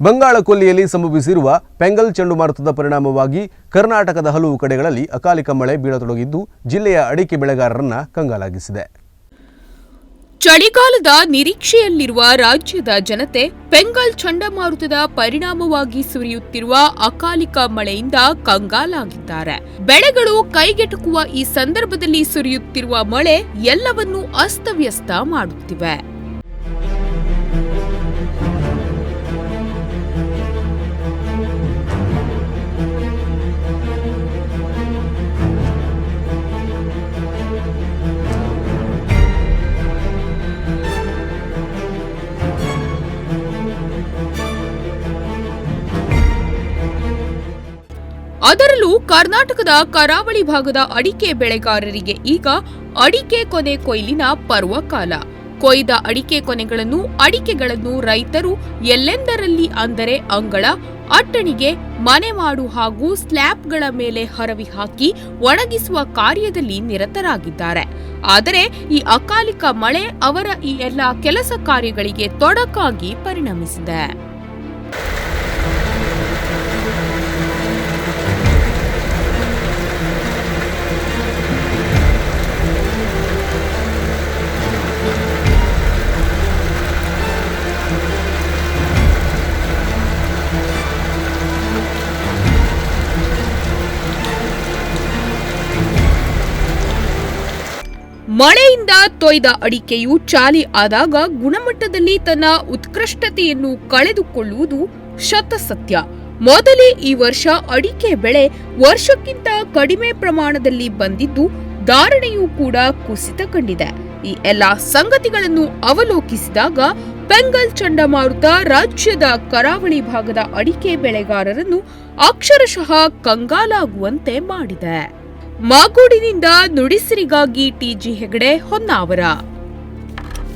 ಬಂಗಾಳ ಕೊಲ್ಲಿಯಲ್ಲಿ ಸಂಭವಿಸಿರುವ ಪೆಂಗಲ್ ಚಂಡಮಾರುತದ ಪರಿಣಾಮವಾಗಿ ಕರ್ನಾಟಕದ ಹಲವು ಕಡೆಗಳಲ್ಲಿ ಅಕಾಲಿಕ ಮಳೆ ಬೀಳತೊಡಗಿದ್ದು, ಜಿಲ್ಲೆಯ ಅಡಿಕೆ ಬೆಳೆಗಾರರನ್ನ ಕಂಗಾಲಾಗಿಸಿದೆ. ಚಳಿಗಾಲದ ನಿರೀಕ್ಷೆಯಲ್ಲಿರುವ ರಾಜ್ಯದ ಜನತೆ ಪೆಂಗಲ್ ಚಂಡಮಾರುತದ ಪರಿಣಾಮವಾಗಿ ಸುರಿಯುತ್ತಿರುವ ಅಕಾಲಿಕ ಮಳೆಯಿಂದ ಕಂಗಾಲಾಗಿದ್ದಾರೆ. ಬೆಳೆಗಳು ಕೈಗೆಟುಕುವ ಈ ಸಂದರ್ಭದಲ್ಲಿ ಸುರಿಯುತ್ತಿರುವ ಮಳೆ ಎಲ್ಲವನ್ನೂ ಅಸ್ತವ್ಯಸ್ತ ಮಾಡುತ್ತಿವೆ. ಅದರಲ್ಲೂ ಕರ್ನಾಟಕದ ಕರಾವಳಿ ಭಾಗದ ಅಡಿಕೆ ಬೆಳೆಗಾರರಿಗೆ ಈಗ ಅಡಿಕೆ ಕೊನೆ ಕೊಯ್ಲಿನ ಪರ್ವಕಾಲ ಕೊಯ್ದ ಅಡಿಕೆ ಕೊನೆಗಳನ್ನು ಅಡಿಕೆಗಳನ್ನು ರೈತರು ಎಲ್ಲೆಂದರಲ್ಲಿ ಅಂದರೆ ಅಂಗಳ, ಅಟ್ಟಣಿಗೆ ಮನೆ ಮಾಡು ಹಾಗೂ ಸ್ಲ್ಯಾಬ್ಗಳ ಮೇಲೆ ಹರವಿ ಹಾಕಿ ಒಣಗಿಸುವ ಕಾರ್ಯದಲ್ಲಿ ನಿರತರಾಗಿದ್ದಾರೆ. ಆದರೆ ಈ ಅಕಾಲಿಕ ಮಳೆ ಅವರ ಈ ಎಲ್ಲ ಕೆಲಸ ಕಾರ್ಯಗಳಿಗೆ ತೊಡಕಾಗಿ ಪರಿಣಮಿಸಿದೆ. ಮಳೆಯಿಂದ ತೊಯ್ದ ಅಡಿಕೆಯು ಚಾಲಿ ಆದಾಗ ಗುಣಮಟ್ಟದಲ್ಲಿ ತನ್ನ ಉತ್ಕೃಷ್ಟತೆಯನ್ನು ಕಳೆದುಕೊಳ್ಳುವುದು ಶತಸತ್ಯ. ಮೊದಲೇ ಈ ವರ್ಷ ಅಡಿಕೆ ಬೆಳೆ ವರ್ಷಕ್ಕಿಂತ ಕಡಿಮೆ ಪ್ರಮಾಣದಲ್ಲಿ ಬಂದಿದ್ದು, ಧಾರಣೆಯೂ ಕೂಡ ಕುಸಿತ ಕಂಡಿದೆ. ಈ ಎಲ್ಲ ಸಂಗತಿಗಳನ್ನು ಅವಲೋಕಿಸಿದಾಗ ಬೆಂಗಲ್ ಚಂಡಮಾರುತ ರಾಜ್ಯದ ಕರಾವಳಿ ಭಾಗದ ಅಡಿಕೆ ಬೆಳೆಗಾರರನ್ನು ಅಕ್ಷರಶಃ ಕಂಗಾಲಾಗುವಂತೆ ಮಾಡಿದೆ. ಮಾಗೂಡಿನಿಂದ ನುಡಿಸಿರಿಗಾಗಿ ಟಿಜಿ ಹೆಗಡೆ ಹೊನ್ನಾವರ.